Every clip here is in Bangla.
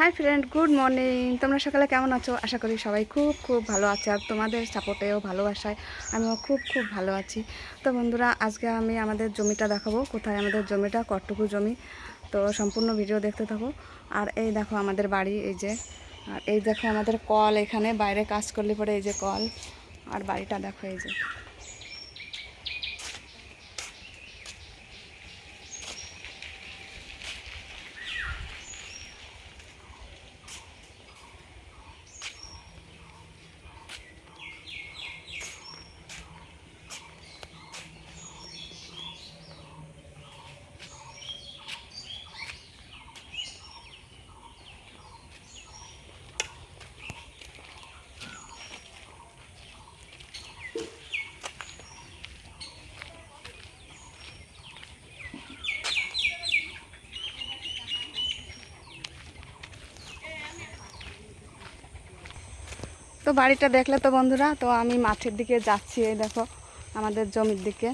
হাই ফ্রেন্ড গুড মর্নিং তোমরা সকালে কেমন আছো? আশা করি সবাই খুব খুব ভালো আছে আর তোমাদের সাপোর্টেও, ভালোবাসায় আমিও খুব খুব ভালো আছি। তো বন্ধুরা, আজকে আমি আমাদের জমিটা দেখাবো। কোথায় আমাদের জমিটা? কটটুকু জমি। তো সম্পূর্ণ ভিডিও দেখতে থাকো। আর এই দেখো আমাদের বাড়ি, এই যে, আর এই দেখো আমাদের কল এখানে। বাইরে কাজ করলে পরে এই যে কল। আর বাড়িটা দেখো এই যে। তো বাড়িটা দেখলে তো বন্ধুরা, তো আমি মাঠের দিকে যাচ্ছি, এই দেখো, আমাদের জমির দিকে।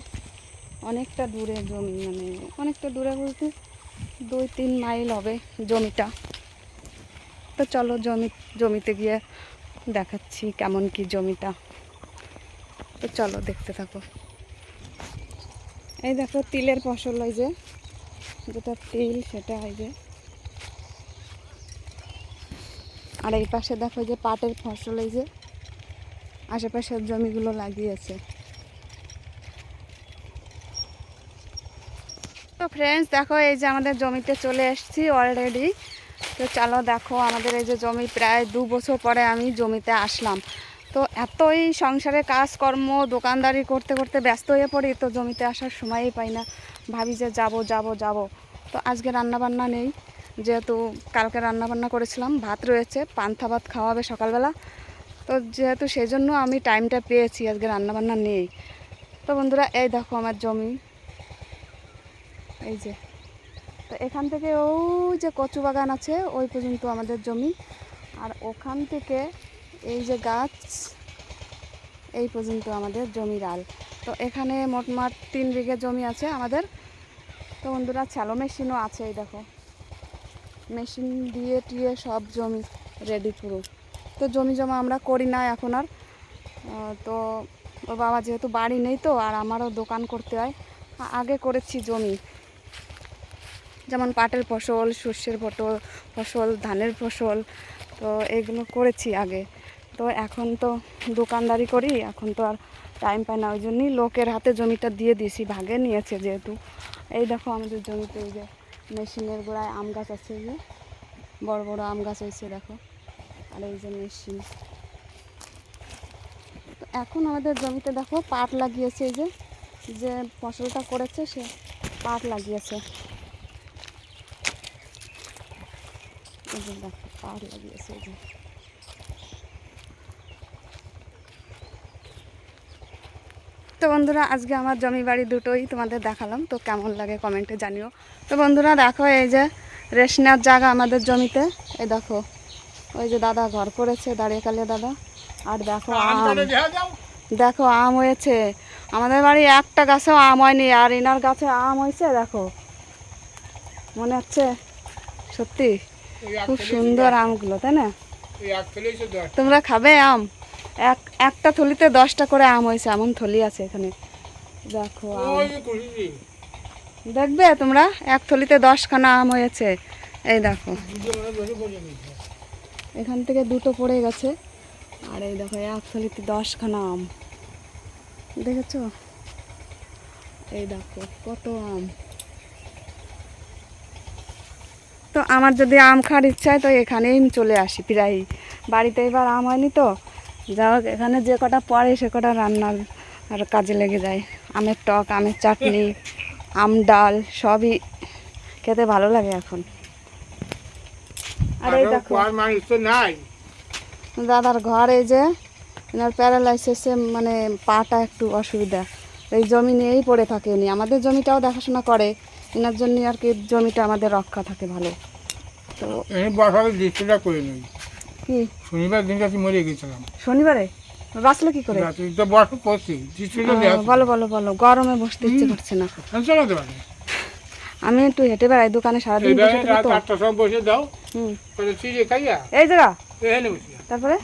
অনেকটা দূরে জমি মানে অনেকটা দূরে বলতে দুই তিন মাইল হবে জমিটা। তো চলো জমি, জমিতে গিয়ে দেখাচ্ছি কেমন কি জমিটা। তো চলো দেখতে থাকো। এই দেখো তিলের ফসল, ওই যে যেটা তিল, সেটা এই যে আর এই পাশে দেখো যে পাটের ফসল এই যে, আশেপাশের জমিগুলো লাগিয়েছে। তো ফ্রেন্ডস দেখো এই যে আমাদের জমিতে চলে এসেছি অলরেডি তো চলো দেখো আমাদের এই যে জমি, প্রায় দু বছর পরে আমি জমিতে আসলাম। তো এতই সংসারে কাজকর্ম, দোকানদারি করতে করতে ব্যস্ত হয়ে পড়ি, তো জমিতে আসার সময়ই পাই না। ভাবি যে যাব যাব যাব। তো আজকে রান্নাবান্না নেই। যেহেতু কালকে রান্নাবান্না করেছিলাম, ভাত রয়েছে, পান্থা ভাত খাওয়াবে সকালবেলা। তো যেহেতু সেই জন্য আমি টাইমটা পেয়েছি, আজকে রান্নাবান্না নেই। তো বন্ধুরা, এই দেখো আমার জমি। এই যে। তো এখান থেকে ওই যে কচু বাগান আছে, ওই পর্যন্ত আমাদের জমি। আর ওখান থেকে এই যে গাছ, এই পর্যন্ত আমাদের জমির আল। তো এখানে মোটমাট তিন বিঘে জমি আছে আমাদের। তো বন্ধুরা ছ্যালো মেশিনও আছে, এই দেখো। মেশিন দিয়ে টিয়ে সব জমি রেডি পুরো। তো জমি জমা আমরা করি না এখন আর। তো ওর বাবা যেহেতু বাড়ি নেই তো, আর আমারও দোকান করতে হয়। আগে করেছি জমি। যেমন পাটের ফসল, সর্ষের ফটো ফসল, ধানের ফসল, তো এগুলো করেছি আগে। তো এখন তো দোকানদারি করি, এখন তো আর টাইম পাই না। ওই জন্যই লোকের হাতে জমিটা দিয়ে দিয়েছি, ভাগে নিয়েছে যেহেতু। এই দেখো আমাদের জমিতে এই যে মেশিনের গোড়ায় আম গাছ আছে যে। বড় বড় আম গাছ হয়েছে, দেখো। আর এই যে মেশিন। এখন আমাদের জমিতে দেখো পাট লাগিয়েছে এই যে যে ফসলটা করেছে সে পাট লাগিয়েছে। এই যে দেখো, পাট লাগিয়েছে এই যে। তো বন্ধুরা আজকে আমার জমি বাড়ি দুটোই তোমাদের দেখালাম তো কেমন লাগে কমেন্টে জানিও। তো বন্ধুরা দেখো এই যে রেশনার জায়গা আমাদের জমিতে। এই দেখো ওই যে দাদা ঘর করেছে দাঁড়িয়ে কালে দাদা। আর দেখো আম। দেখো আম হয়েছে। আমাদের বাড়ি একটা গাছেও আম হয়নি আর ইনার গাছে আম হয়েছে দেখো। মনে হচ্ছে সত্যি খুব সুন্দর আমগুলো তাই না? তোমরা খাবে আম? এক একটা থলিতে দশটা করে আম হয়েছে এমন থলি আছে এখানে। দেখো দেখবে তোমরা? এক থলিতে দশখানা আম হয়েছে। এই দেখো। এখান থেকে দুটো পড়ে গেছে। আর এই দেখো এক থলিতে দশখানা আম। দেখেছ? এই দেখো কত আম। তো আমার যদি আম খাওয়ার ইচ্ছা হয় তো এখানেই আমি চলে আসি প্রায়ই। বাড়িতে এবার আম হয়নি তো? যা হোক এখানে যে কটা পড়ে সে কটা রান্নার আর কাজে লেগে যায়। আমের টক আমের চাটনি আম ডাল সবই খেতে ভালো লাগে এখন। আর এই দেখো মানুষ তো নাই। দাদার ঘর এই যে এনার প্যারালাইসিসে মানে পাটা একটু অসুবিধা। এই জমি নিয়েই পড়ে থাকে উনি। আমাদের জমিটাও দেখাশোনা করে। এনার জন্য আর কি জমিটা আমাদের রক্ষা থাকে ভালো। তো দৃষ্টিটা করে নিই কি? শনিবার দিনটা তুই মরে গেছিলাম। শনিবারে? বাঁচলে কি করে? তো পড়ছি দেখ বলো বলো বলো গরমে বসতে ইচ্ছে করছে না। চলাতে পারে। আমি একটু হেঁটে বেড়াই দোকানে সারাদিন বসে থাকি তো। আটটার সময় বসে দাও। হুম। চিড়ে খাইয়া এই জায়গা? এখানে বসি তারপরে?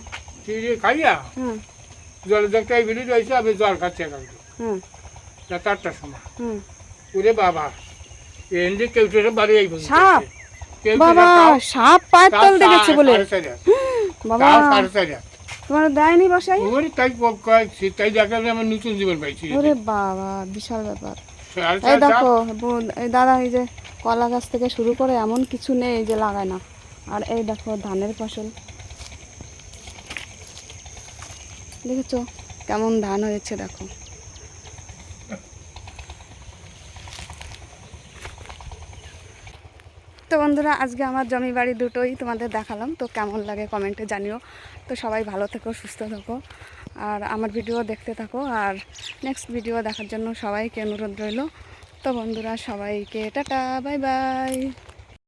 চিড়ে খাইয়া হুম। জল দেখতে রয়েছে আমি জল খাচ্ছি এখন হুম। সময়। হুম। ওরে বাবা এন্ডে কেউ বাড়ি আইব। সাপ? বাবা সাপ। পায়ের তল দেখেছে বলে। বাবা। তোমার দেয়নি বসাই ওরে তাই কয়- তাই দেখালে আমার নতুন জীবন পাইছি ওরে বাবা বিশাল ব্যাপার। এই দেখো সাপ, বোন- এই দাদা এই যে কলা গাছ থেকে শুরু করে এমন কিছু নেই যে লাগায় না। আর এই দেখো ধানের ফসল। দেখেছ? কেমন ধান হয়েছে দেখো। তো বন্ধুরা, আজকে আমার জমি বাড়ি দুটোই তোমাদের দেখালাম। তো কেমন লাগে কমেন্টে জানিও। তো সবাই ভালো থেকো, সুস্থ থাকো। আর আমার ভিডিও দেখতে থাকো। আর নেক্সট ভিডিও দেখার জন্য সবাইকে অনুরোধ রইল। তো বন্ধুরা, সবাইকে টাটা, বাই বাই।